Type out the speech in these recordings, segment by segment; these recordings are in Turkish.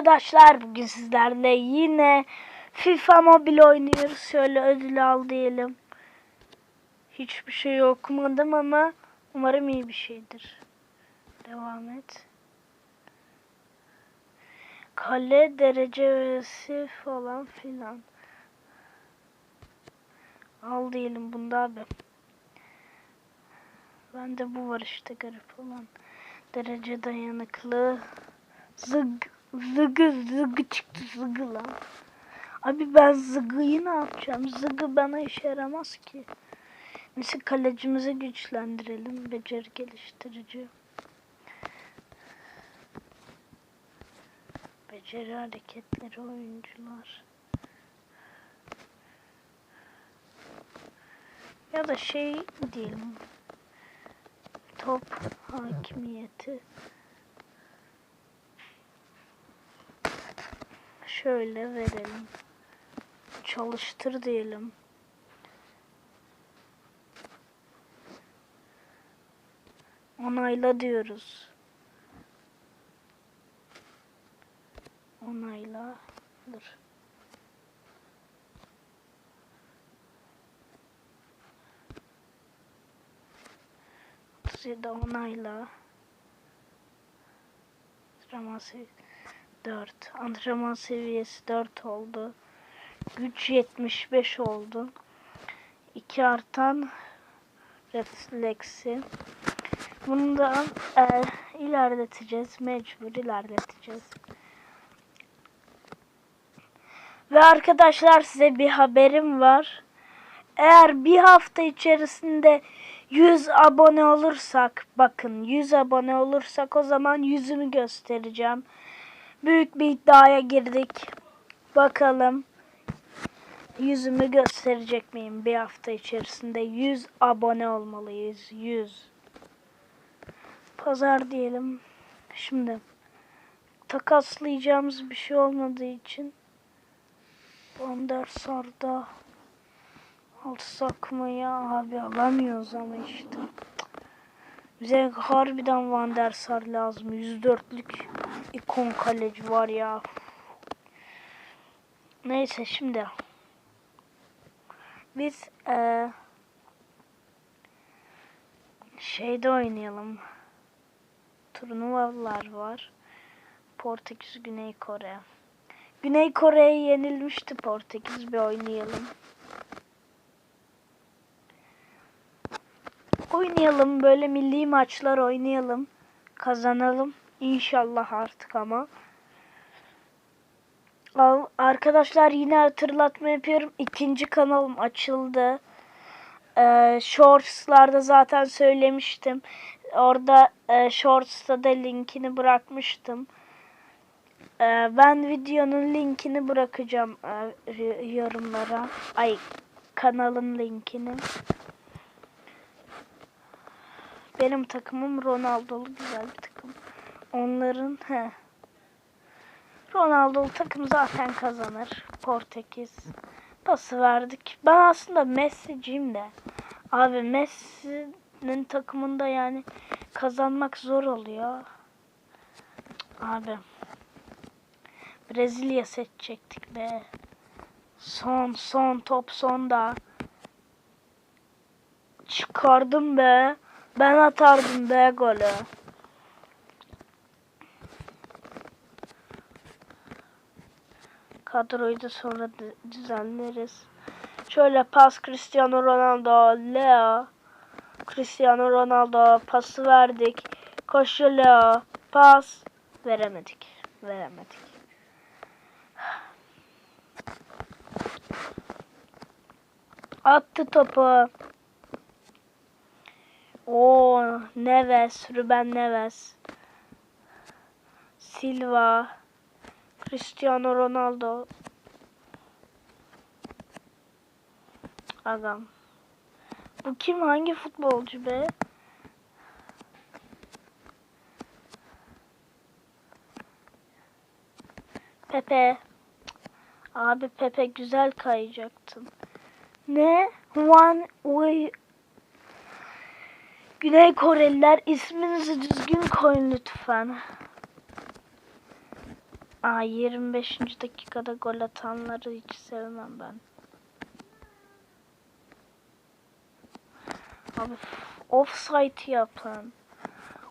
arkadaşlar bugün sizlerle yine FIFA Mobile oynuyoruz. Şöyle ödül al diyelim. Hiçbir şey okumadım ama umarım iyi bir şeydir. Devam et. Kale derecesi falan filan. Al diyelim bunda abi. Bende bu var işte garip olan. Derece dayanıklı. Zıg, zıgı zıgı çıktı zıgı lan. Abi ben zıgıyı ne yapacağım? Zıgı bana işe yaramaz ki. Neyse kalecimizi güçlendirelim. Beceri geliştirici. Beceri hareketleri oyuncular. Ya da şey diyelim. Top hakimiyeti. Şöyle verelim. Çalıştır diyelim. Onayla diyoruz. Onayla. Dur. da onayla. Antrenman seviyesi 4. Antrenman seviyesi 4 oldu. Güç 75 oldu. 2 artan refleksi. Bunu da e, ilerleteceğiz. Mecbur ilerleteceğiz. Ve arkadaşlar size bir haberim var. Eğer bir hafta içerisinde 100 abone olursak bakın 100 abone olursak o zaman yüzümü göstereceğim. Büyük bir iddiaya girdik. Bakalım yüzümü gösterecek miyim bir hafta içerisinde? 100 abone olmalıyız 100 pazar diyelim. Şimdi takaslayacağımız bir şey olmadığı için Andersar'da alsak mı ya? Abi alamıyoruz ama işte. Bize harbiden Van der Sar lazım. 104'lük ikon kaleci var ya neyse şimdi biz eee şeyde oynayalım. Turnuvalar var. Portekiz, Güney Kore. Güney Kore'ye yenilmişti Portekiz bir oynayalım. Oynayalım böyle milli maçlar oynayalım. Kazanalım inşallah artık ama. Arkadaşlar yine hatırlatma yapıyorum. İkinci kanalım açıldı. Ee, Shorts'larda zaten söylemiştim. Orada e, Shorts'ta da linkini bırakmıştım. Ee, ben videonun linkini bırakacağım e, yorumlara. Ay kanalın linkini. Benim takımım Ronaldo'lu güzel bir takım. Onların he. Ronaldo'lu takım zaten kazanır. Portekiz. Pası verdik. Ben aslında Messi'ciyim de. Abi Messi'nin takımında yani kazanmak zor oluyor. Abi. Brezilya seçecektik be. Son son top son da. Çıkardım be. Ben atardım be golü. Kadroyu da sonra dü- düzenleriz. Şöyle pas Cristiano Ronaldo, Leo. Cristiano Ronaldo pası verdik. Koşu Leo. Pas. Veremedik. Veremedik. Attı topu. O Neves, Ruben Neves. Silva. Cristiano Ronaldo. Adam. Bu kim? Hangi futbolcu be? Pepe. Abi Pepe güzel kayacaktın. Ne? One way Güney Koreliler isminizi düzgün koyun lütfen. Aa 25. dakikada gol atanları hiç sevmem ben. Abi offside yapın.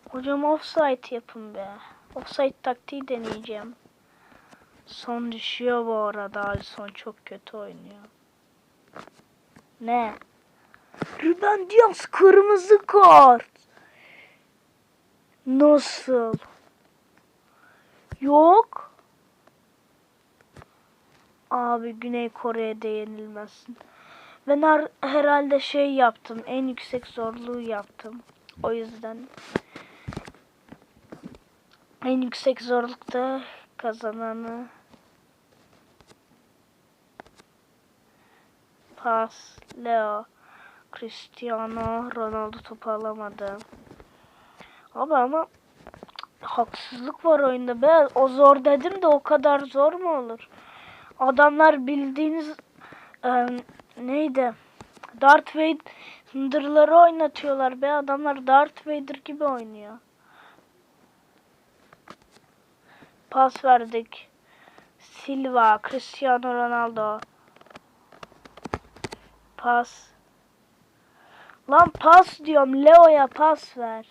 Hocam offside yapın be. Offside taktiği deneyeceğim. Son düşüyor bu arada. Son çok kötü oynuyor. Ne? Ruben Diaz kırmızı kart. Nasıl? Yok. Abi Güney Kore'ye de yenilmezsin. Ben her, herhalde şey yaptım. En yüksek zorluğu yaptım. O yüzden en yüksek zorlukta kazananı Pas, Leo, Cristiano Ronaldo topu alamadı. Abi ama haksızlık var oyunda be. O zor dedim de o kadar zor mu olur? Adamlar bildiğiniz e, neydi? Darth Vader'ları oynatıyorlar be. Adamlar Darth Vader gibi oynuyor. Pas verdik. Silva, Cristiano Ronaldo. Pas. Lan pas diyorum. Leo'ya pas ver.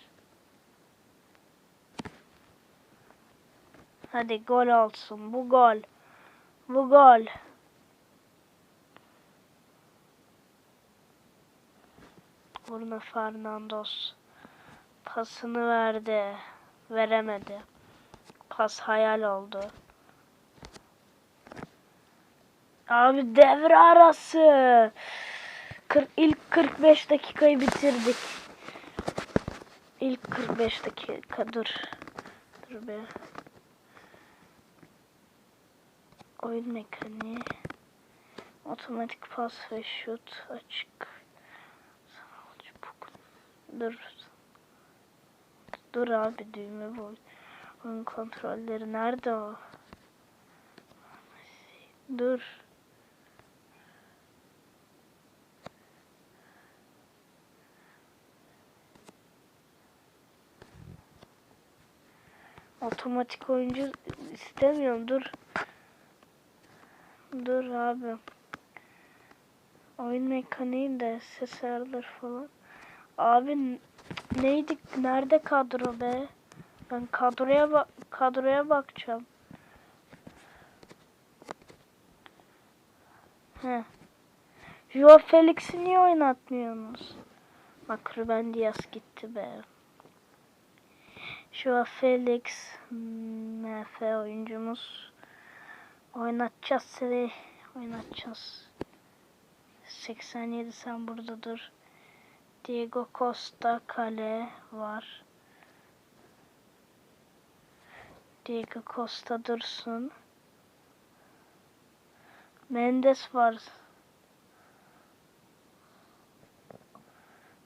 Hadi gol olsun. Bu gol. Bu gol. Bruno Fernandes pasını verdi. Veremedi. Pas hayal oldu. Abi devre arası. 40, ilk 45 dakikayı bitirdik. İlk 45 dakika dur. Dur be. Oyun mekaniği. Otomatik pas ve şut açık. Dur. Dur abi düğme bu. Oyun kontrolleri nerede o? Dur. Otomatik oyuncu istemiyorum. Dur. Dur abi. Oyun mekaniği de ayarları falan. Abi neydi? Nerede kadro be? Ben kadroya bak kadroya bakacağım. He. Joao Felix'i niye oynatmıyorsunuz? Bak Ruben Diaz gitti be. Joao Felix MF oyuncumuz. Oynatacağız seni. Oynatacağız. 87 sen burada dur. Diego Costa kale var. Diego Costa dursun. Mendes var.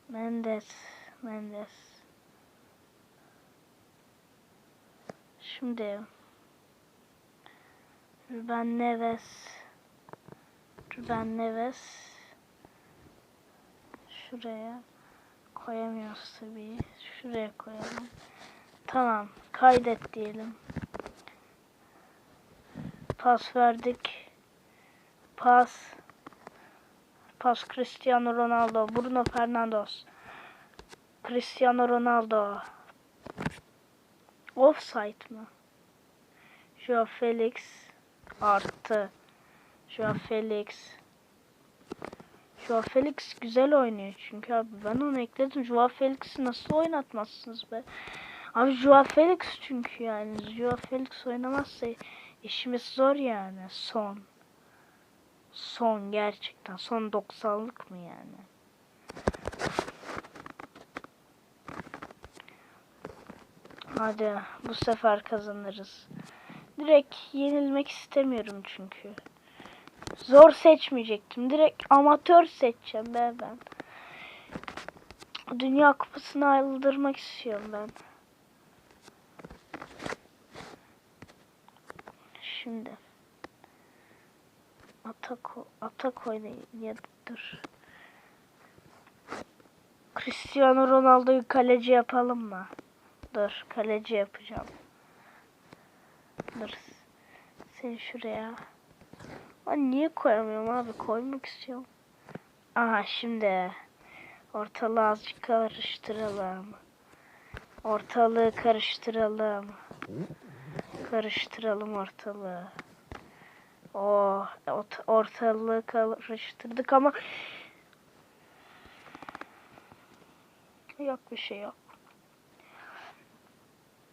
Mendes, Mendes. Şimdi Ruben Neves Ruben Neves şuraya koyamıyoruz tabii. Şuraya koyalım. Tamam. Kaydet diyelim. Pas verdik. Pas. Pas Cristiano Ronaldo. Bruno Fernandes. Cristiano Ronaldo. Offside mı? Joao Felix artı. Joao Felix. Joao Felix güzel oynuyor çünkü abi ben onu ekledim. Joao Felix'i nasıl oynatmazsınız be? Abi Joao Felix çünkü yani. Joao Felix oynamazsa işimiz zor yani. Son. Son gerçekten. Son 90'lık mı yani? Hadi bu sefer kazanırız. Direkt yenilmek istemiyorum çünkü. Zor seçmeyecektim. Direkt amatör seçeceğim ben ben. Dünya kupasını aldırmak istiyorum ben. Şimdi. Atak, atak oynayın dur. Cristiano Ronaldo'yu kaleci yapalım mı? Dur kaleci yapacağım. Dur. seni şuraya. Ben niye koyamıyorum abi? Koymak istiyorum. Aha şimdi. Ortalığı azıcık karıştıralım. Ortalığı karıştıralım. Karıştıralım ortalığı. Oh, ort- ortalığı karıştırdık ama yok bir şey yok.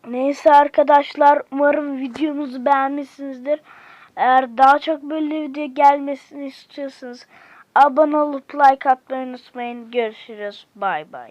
Neyse arkadaşlar umarım videomuzu beğenmişsinizdir. Eğer daha çok böyle video gelmesini istiyorsanız abone olup like atmayı unutmayın. Görüşürüz. Bay bay.